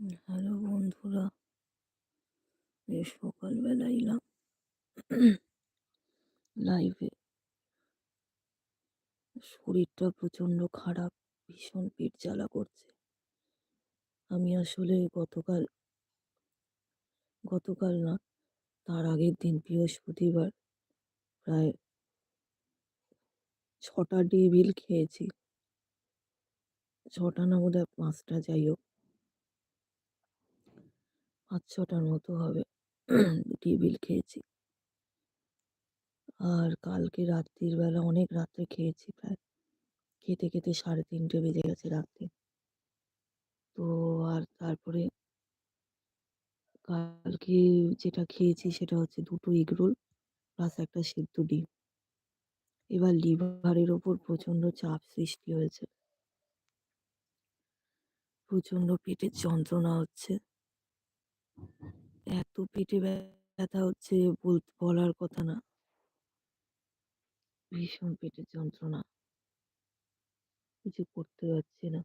Hello বন্ধুরা এই সকালবেলা এলাম লাইভে শরীরটা প্রচণ্ড খারাপ, ভীষণ পেট জ্বালা করছে। আমি আসলে গতকাল গতকাল না, তার আগের দিন বৃহস্পতিবার প্রায় ছটা ডেভিল খেয়েছি। ছটা না বোধ হয় পাঁচটা, যাই হোক। পাঁচ ছটার মতো হবে। টেবিল খেয়েছি। আর কালকে রাত্রির বেলা অনেক রাত্রে খেয়েছি প্রায়। খেতে খেতে সাড়ে তিনটে বেজে গেছে রাত্রে। তো আর তারপরে কালকে যেটা খেয়েছি সেটা হচ্ছে দুটো এগরোল প্লাস একটা সিদ্ধ ডিম। এবার লিভারের ওপর প্রচণ্ড চাপ সৃষ্টি হয়েছে। প্রচণ্ড পেটের যন্ত্রণা হচ্ছে। এত পেটে ব্যথা হচ্ছে বলতে বলার কথা না। ভীষণ পেটের যন্ত্রণা। কিছু করতে পারছি না।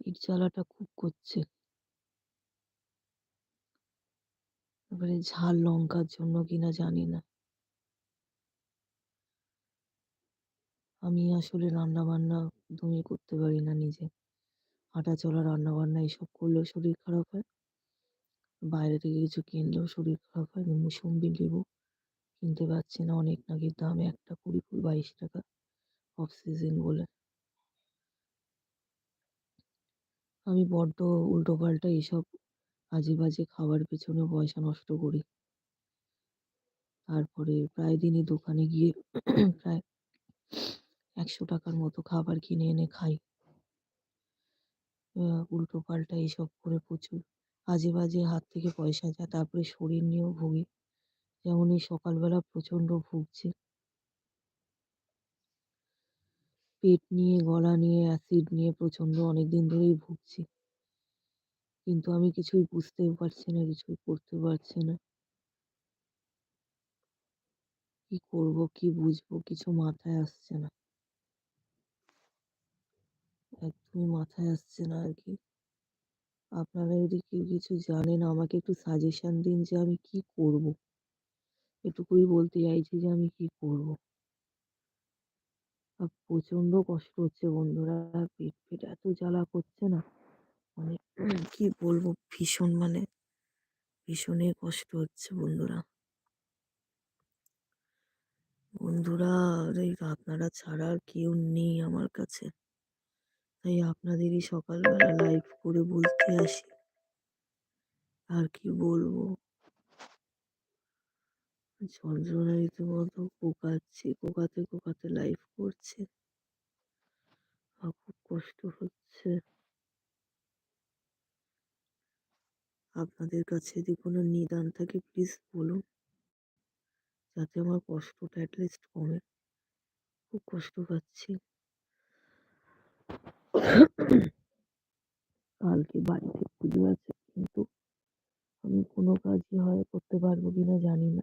পেট জ্বালাটা খুব করছে। এবারে ঝাল লঙ্কার জন্য কিনা জানি না। আমি আসলে রান্না বান্না একদমই করতে পারি না নিজে। হাঁটা চলা রান্না বান্না এইসব করলেও শরীর খারাপ হয়। বাইরে থেকে কিছু কিনলেও শরীর খারাপ হয়। মুসম্বি লেবু কিনতে পারছি না অনেক নাকি দাম একটা কুড়ি বাইশ টাকা অফ সিজন বলে। আমি বড্ড উল্টো পাল্টা এইসব আজে বাজে খাবার পেছনে পয়সা নষ্ট করি। তারপরে প্রায় দিনই দোকানে গিয়ে প্রায় একশো টাকার মতো খাবার কিনে এনে খাই। উল্টো পাল্টা এইসব করে প্রচুর। আজে বাজে হাত থেকে পয়সা যায়, তারপরে শরীর নিয়েও ভুগি। যেমন এই সকালবেলা প্রচণ্ড ভুগছি। পেট নিয়ে, গলা নিয়ে অ্যাসিড নিয়ে প্রচণ্ড অনেক দিন ধরেই ভুগছি। কিন্তু আমি কিছুই বুঝতেও পারছি না, কিছুই করতে পারছি না। কি করব, কি বুঝব, কিছু মাথায় আসছে না। একদমই মাথায় আসছে না আর কি আপনারা যদি কেউ কিছু জানেন, আমাকে একটু সাজেশন দিন যে আমি কি করব। এটুকুই বলতে চাইছি যে আমি কি করব। আর প্রচণ্ড কষ্ট হচ্ছে বন্ধুরা, পেট ফেট এত জ্বালা করছে না। মানে কি বলব, ভীষণ মানে ভীষণই কষ্ট হচ্ছে বন্ধুরা। বন্ধুরা আপনারা ছাড়া আর কেউ নেই আমার কাছে। তাই আপনাদেরই সকালবেলা লাইভ করে বলতে আসি। আর কি বলব? যন্ত্রণা রীতিমতো কোকাচ্ছে, কোকাতে কোকাতে লাইভ করছে। খুব কষ্ট হচ্ছে। আপনাদের কাছে যদি কোনো নিদান থাকে প্লিজ বলুন। যাতে আমার কষ্টটা অ্যাটলিস্ট কমে। খুব কষ্ট পাচ্ছি। কালকে বাড়িতে পুজো আছে, কিন্তু আমি কোনো কাজই হয় করতে পারব কিনা জানি না।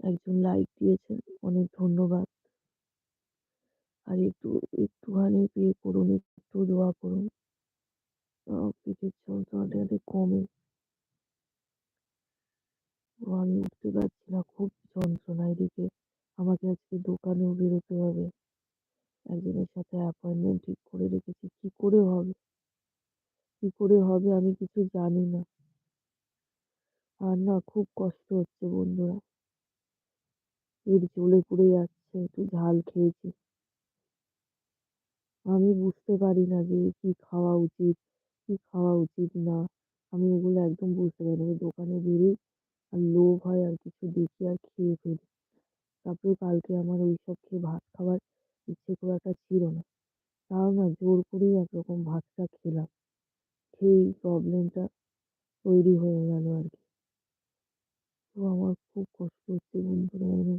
একজন লাইক দিয়েছেন, অনেক ধন্যবাদ। আর একটু, একটুখানি পে করুন, একটু দোয়া করুন। পেটের যন্ত্রণাটা কমে। আমি উঠতে পারছি না, খুব যন্ত্রণা। এদিকে আমাকে আজকে দোকানেও বেরোতে হবে। একজনের সাথে অ্যাপয়েন্টমেন্ট ঠিক করে রেখেছি, কি করে হবে? কি করে হবে আমি কিছু জানি না। আর না, খুব কষ্ট হচ্ছে বন্ধুরা। পেট জ্বলে পুড়ে যাচ্ছে, একটু ঝাল খেয়েছি। আমি বুঝতে পারি না যে কি খাওয়া উচিত, কি খাওয়া উচিত না। আমি এগুলো একদম বুঝতে পারি না। দোকানে বেরোই আর লোভ হয় আর কিছু দেখি আর খেয়ে ফেলি। তারপরে কালকে আমার ওইসব খেয়ে ভাত খাওয়ার ইচ্ছে খুব একটা ছিল না। তাও না জোর করেই একরকম ভাতটা খেলাম। খেয়েই প্রবলেমটা তৈরি হয়ে গেল আর কি। তো আমার খুব কষ্ট হচ্ছে বন্ধুরা মানে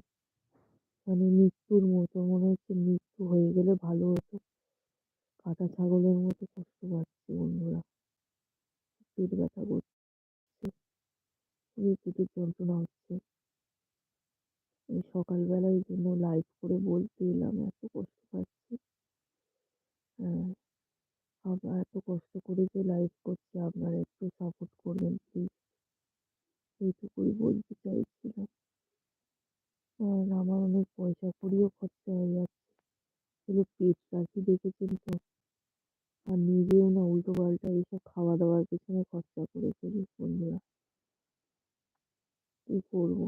মানে মৃত্যুর মতো, মনে হচ্ছে মৃত্যু হয়ে গেলে ভালো হতো। কাটা ছাগলের মতো কষ্ট পাচ্ছি বন্ধুরা। পেট ব্যথা করছে। পেটের যন্ত্রণা হচ্ছে। এই সকালবেলা এই জন্য লাইভ করে বলতে এলাম, এত কষ্ট পাচ্ছি। হ্যাঁ আমরা এত কষ্ট করে যে লাইভ করছি, আপনারা একটু সাপোর্ট করবেন প্লিজ এইটুকুই বলতে চাইছিলাম। আর আমার অনেক পয়সা কড়িও খরচা হয়ে যাচ্ছে। শুধু পেট রাখি দেখেছেন তো? আর নিজেও না উল্টো পাল্টা এইসব খাওয়া দাওয়ার পেছনে খরচা করে ফেলি বন্ধুরা। কী করব?